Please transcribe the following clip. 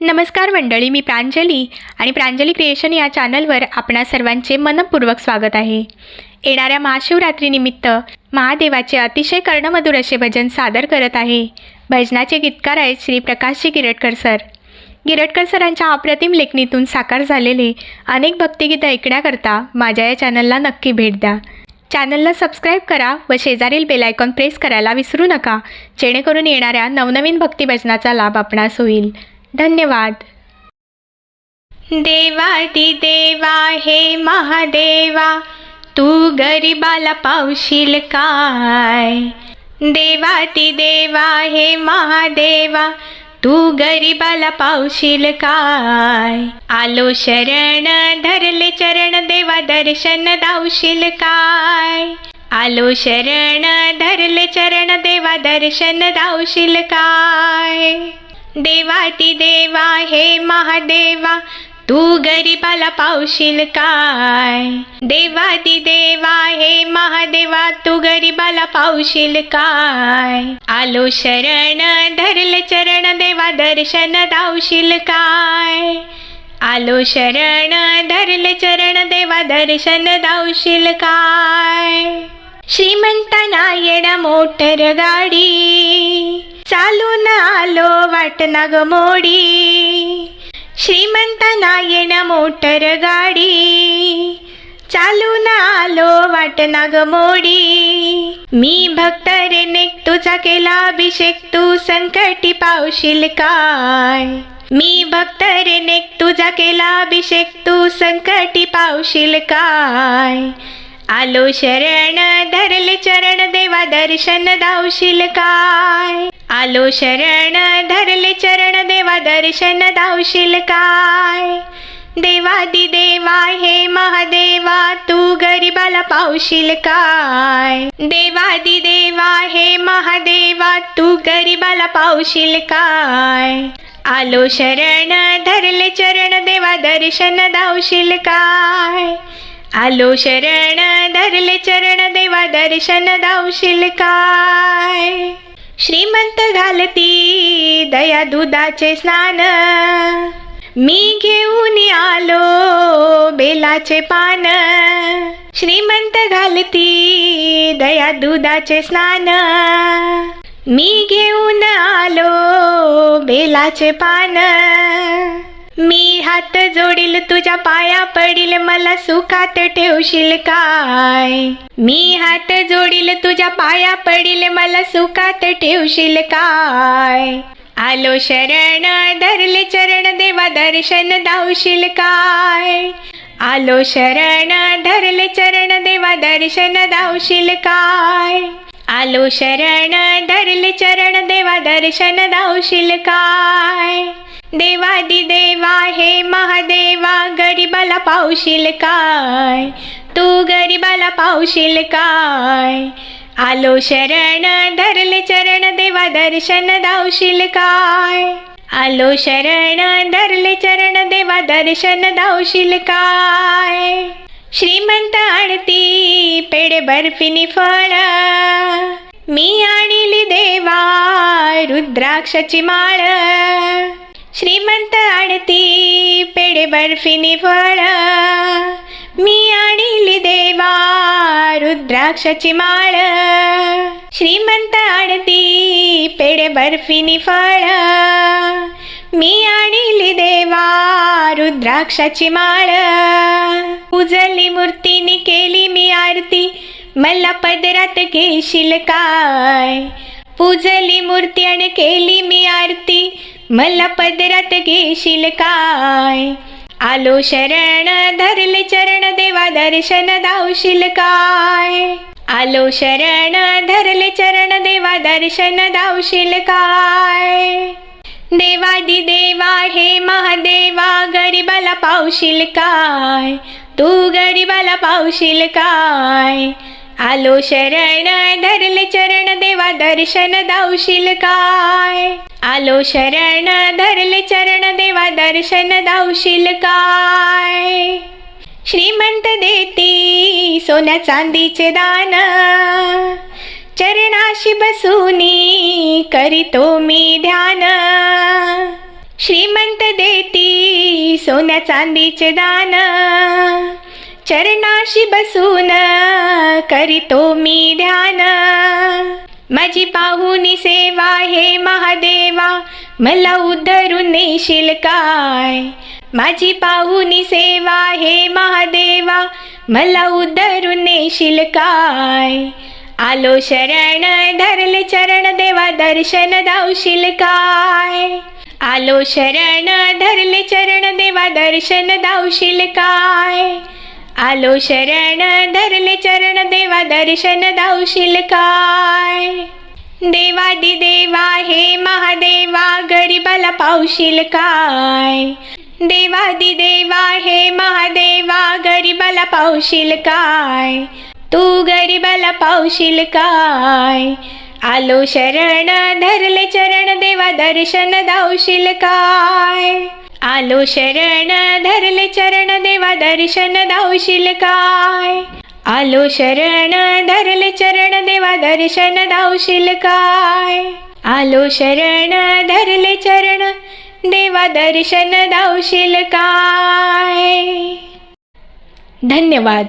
नमस्कार मंडळी मी प्रांजली आणि प्रांजली क्रिएशन या चॅनलवर आपणा सर्वांचे मनपूर्वक स्वागत आहे. येणाऱ्या महाशिवरात्रीनिमित्त महादेवाचे अतिशय कर्णमधुर असे भजन सादर करत आहे. भजनाचे गीतकार आहेत श्री प्रकाशजी गिरटकर सर. गिरटकर सरांच्या अप्रतिम लेखणीतून साकार झालेले अनेक भक्तिगीतं ऐकण्याकरता माझ्या या चॅनलला नक्की भेट द्या. चॅनलला सबस्क्राईब करा व शेजारील बेल आयकॉन प्रेस करायला विसरू नका जेणेकरून येणाऱ्या नवनवीन भक्तिभजनाचा लाभ आपणास होईल. धन्यवाद. देवादी देवा हे महादेवा तू गरिबाला पावशील काय? देवाती देवा हे महादेवा तू गरिबाला पावशील काय? आलो शरण धरले चरण देवा दर्शन दावशील काय? आलो शरण धरले चरण देवा दर्शन दावशील काय? देवाती देवा हे महादेवा तू गरिबाला पावशील काय? देवाती देवा हे महादेवा तू गरिबाला पावशील काय? आलो शरण धरले चरण देवा दर्शन दावशील काय? आलो शरण धरले चरण देवा दर्शन दावशील काय? श्रीमंत नायण मोटर गाडी चालून आलो वाटना ग मोडी. श्रीमंत नायण मोटर गाडी. चालून आलो वाटना ग मोडी. मी भक्त रे तुझा केला अभिषेक तू संकटी पावशील काय? मी भक्त रे तुझा केला अभिषेक तू संकटी पावशील काय? आलो शरण धरले चरण देवा दर्शन दावशील काय? आलो शरण धरले चरण देवा दर्शन दावशील काय? देवादी देवा हे महादेवा तू गरिबाला पावशील काय? देवादी देवा हे महादेवा तू गरिबाला पावशील काय? आलो शरण धरले चरण देवा दर्शन दावशील काय? आलो शरण धरले चरण देवा दर्शन दावशील काय? श्रीमंत घालती दया दुधाचे स्नान. मी घेऊन आलो बेलाचे पान. श्रीमंत घालती दया दुधाचे स्नान. मी घेऊन आलो बेलाचे पान. मी हात जोडील तुझ्या पाया पडील मला सुखात ठेवशील काय? मी हात जोडील तुझ्या पाया पडील मला सुखात ठेवशील काय? आलो शरण धरले चरण देवा दर्शन दावशील काय? आलो शरण धरले चरण देवा दर्शन दावशील काय? आलो शरण धरले चरण देवा दर्शन दावशील काय? देवादि देवा हे महादेवा गरिबाला पावशील काय? तू गरिबाला पावशील काय? आलो शरण धरले चरण देवा दर्शन दावशील काय? आलो शरण धरले चरण देवा दर्शन दावशील काय? श्रीमंत आणती पेडे बर्फिनी फळ. मी आणली देवा रुद्राक्षाची माळ. श्रीमंत आणती पेढे बर्फिनी फळा. मी आणली देवा रुद्राक्षाची माळ. श्रीमंत आणती पेढे बर्फिनी फळा. मी आणली देवा रुद्राक्षाची माळ. उजळली मूर्तीनी केली मी आरती. मला पदरात घेशील काय? पूजली मूर्ती आणि केली मी आरती मला पदरात घेशील काय आलो शरण धरले चरण देवा दर्शन दावशील काय आलो शरण धरले चरण देवा दर्शन दावशील काय देवादी देवा हे महादेवा गरिबाला पावशील काय तू गरिबाला पावशील काय आलो शरण धरले चरण देवा दर्शन दावशील काय? आलो शरण धरले चरण देवा दर्शन दावशील काय? श्रीमंत देती सोन्या चांदीचे दान. चरणाशी बसूनी करीतो मी ध्यान. श्रीमंत देती सोन्या चांदीचे दान. चरणाशी बसून करीतो मी ध्यान. माझी पाहुनी सेवा हे महादेवा मला उद्धरून नेशील काय? माझी पाहुनी सेवा हे महादेवा मला उद्धरून नेशील काय? आलो शरण धरले चरण देवा दर्शन दावशील काय? आलो शरण धरले चरण देवा दर्शन दावशील काय? आलो शरण धरले चरण देवा दर्शन दावशील काय? देवादी देवा हे महादेवा गरीबाला पावशील काय? देवादी देवा हे महादेवा गरीबाला पावशील काय? तू गरीबाला पावशील काय? आलो शरण धरले चरण देवा दर्शन दावशील काय? आलो शरण धरले चरण देवा दर्शन दावशील काय? आलो शरण धरले चरण देवा दर्शन दावशील काय? आलो शरण धरले चरण देवा दर्शन दावशील काय? धन्यवाद.